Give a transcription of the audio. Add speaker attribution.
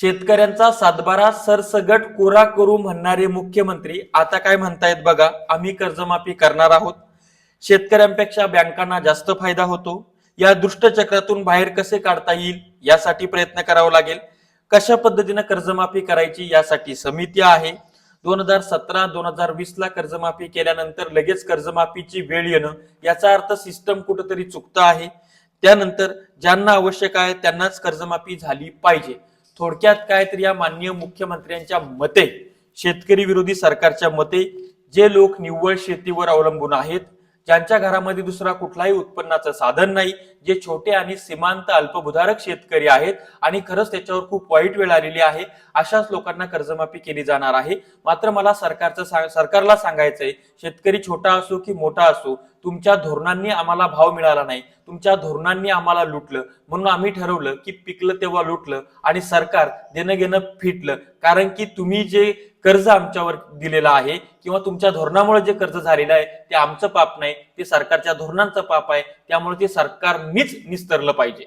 Speaker 1: शेतकऱ्यांचा सातबारा सरसगट कोरा करू म्हणणारे मुख्यमंत्री आता काय म्हणतायत बघा आम्ही कर्जमाफी करणार आहोत. शेतकऱ्यांपेक्षा बँकांना जास्त फायदा होतो. या दुष्टचक्रातून बाहेर कसे काढता येईल यासाठी प्रयत्न करावा लागेल. कशा पद्धतीनं कर्जमाफी करायची यासाठी समिती आहे. दोन हजार सतरा दोन हजार वीस ला कर्जमाफी केल्यानंतर लगेच कर्जमाफीची वेळ येणं याचा अर्थ सिस्टम कुठंतरी चुकतं आहे. त्यानंतर ज्यांना आवश्यक आहे त्यांनाच कर्जमाफी झाली पाहिजे. थोडक्यात काय तर या माननीय मुख्यमंत्र्यांच्या मते शेतकरी विरोधी सरकारच्या मते जे लोक निव्वळ शेतीवर अवलंबून आहेत ज्यांच्या घरामध्ये दुसरा कुठलाही उत्पन्नाचं साधन नाही जे छोटे आणि सीमांत अल्पभूधारक शेतकरी आहेत आणि खरंच त्याच्यावर खूप वाईट वेळ आलेली आहे अशाच लोकांना कर्जमाफी केली जाणार आहे. मात्र मला सरकारचं सरकारला सांगायचंय शेतकरी छोटा असो की मोठा असो तुमच्या धोरणांनी आम्हाला भाव मिळाला नाही. तुमच्या धोरणांनी आम्हाला लुटलं. म्हणून आम्ही ठरवलं की पिकलं तेव्हा लुटलं आणि सरकार देणं घेणं फिटलं. कारण की तुम्ही जे कर्ज आमच्यावर दिलेलं आहे किंवा तुमच्या धोरणामुळे जे कर्ज झालेलं आहे ते आमचं पाप नाही ते सरकारच्या धोरणांचं पाप आहे. त्यामुळे ते सरकारनीच निस्तरलं पाहिजे.